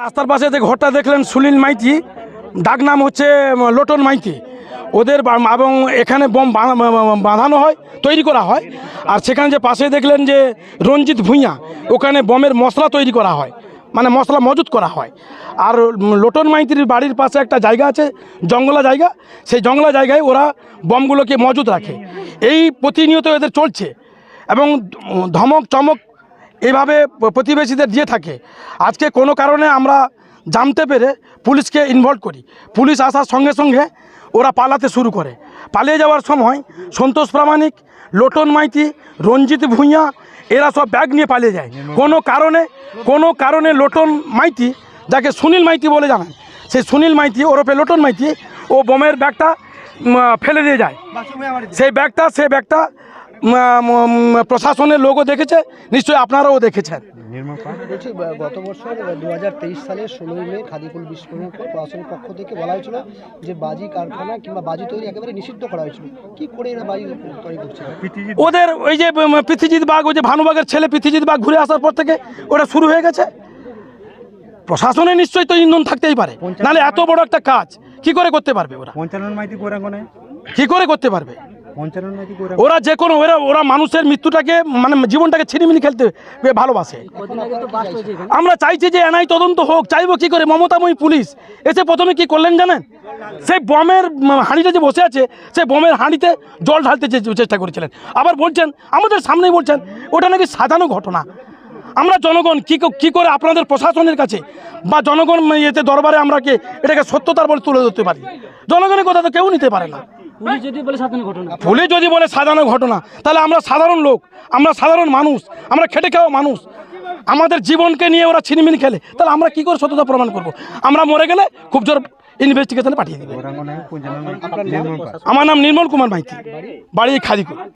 রাস্তার পাশে যে ঘরটা দেখলেন সুনীল মাইতি, ডাক নাম হচ্ছে লোটন মাইতি। ওদের এবং এখানে বম বাঁধা- বাঁধানো হয়, তৈরি করা হয়। আর সেখানে যে পাশে দেখলেন যে রঞ্জিত ভূঁইয়া, ওখানে বমের মশলা তৈরি করা হয় মানে মশলা মজুত করা হয়। আর লোটন মাইতির বাড়ির পাশে একটা জায়গা আছে, জঙ্গলা জায়গা। সেই জঙ্গলা জায়গায় ওরা বমগুলোকে মজুত রাখে। এই প্রতিনিয়ত এদের চলছে। এবং ধমক চমক এইভাবে প্রতিবেশীদের দিয়ে থাকে। আজকে কোনো কারণে আমরা জানতে পেরে পুলিশকে ইনভলভ করি। পুলিশ আসার সঙ্গে সঙ্গে ওরা পালাতে শুরু করে। পালিয়ে যাওয়ার সময় সন্তোষ প্রামাণিক লোটন মাইতি রঞ্জিত ভূঁইয়া এরা সব ব্যাগ নিয়ে পালিয়ে যায়। কোনো কারণে কোনো কারণে লোটন মাইতি যাকে সুনীল মাইতি বলে জানান সেই সুনীল মাইতি ওরফে লোটন মাইতি ও বোমের ব্যাগটা ফেলে দিয়ে যায়। সেই ব্যাগটা সেই ব্যাগটা প্রশাসনের লোকও দেখেছে নিশ্চয়ই আপনারাও দেখেছেন। বলছি গত বছর দু হাজার তেইশ সালের ষোলোই মে খাদিপুল বিস্ফোরণের পর প্রশাসনের পক্ষ থেকে বলা হয়েছিল যে বাজি কারখানা কিংবা বাজি তৈরি একেবারে নিষিদ্ধ করা হয়েছিল। কি করে এরা বাজি তৈরি করছে? ওদের ওই যে পৃথিজিৎ বাঘ ওই যে ভানুবাগের ছেলে পৃথিজিৎ বাঘ ঘুরে আসার পর থেকে ওটা শুরু হয়ে গেছে। প্রশাসনে নিশ্চয়ই তো ইন্ধন থাকতেই পারে। নাহলে এত বড় একটা কাজ। কি করে করতে পারবে ওরা? পঞ্চানন মাইতি কি করে করতে পারবে? ওরা যে কোনো, ওরা ওরা মানুষের মৃত্যুটাকে মানে জীবনটাকে ছিনিমিনি খেলতে ভালোবাসে। আমরা চাইছি যে এনআই তদন্ত হোক, চাইব কি করে? মমতাময়ী পুলিশ এসে প্রথমে কি করলেন জানেন? সেই বমের হাঁড়িটা যে বসে আছে, সেই বমের হাঁড়িতে জল ঢালতে চেষ্টা করেছিলেন। আবার বলছেন, আমাদের সামনেই বলছেন, ওটা নাকি সাজানো ঘটনা। আমরা জনগণ কি ক- কি করে আপনাদের প্রশাসনের কাছে বা জনগণ ইয়েতে দরবারে আমরা কি এটাকে সত্যতার বলে তুলে ধরতে পারি? জনগণের কথা তো কেউ নিতে পারে না। পুলিশ যদি বলে সাজানো ঘটনা। তাহলে আমরা সাধারণ লোক আমরা সাধারণ মানুষ আমরা খেটে খাওয়া মানুষ। আমাদের জীবনকে নিয়ে ওরা ছিনিমিনি খেলে তাহলে আমরা কি করে সত্যতা প্রমাণ করব? আমরা মরে গেলে খুব জোর ইনভেস্টিগেশনে পাঠিয়ে দেবে। আমার নাম নির্মল কুমার মাইতি। বাড়ি খাদিকুল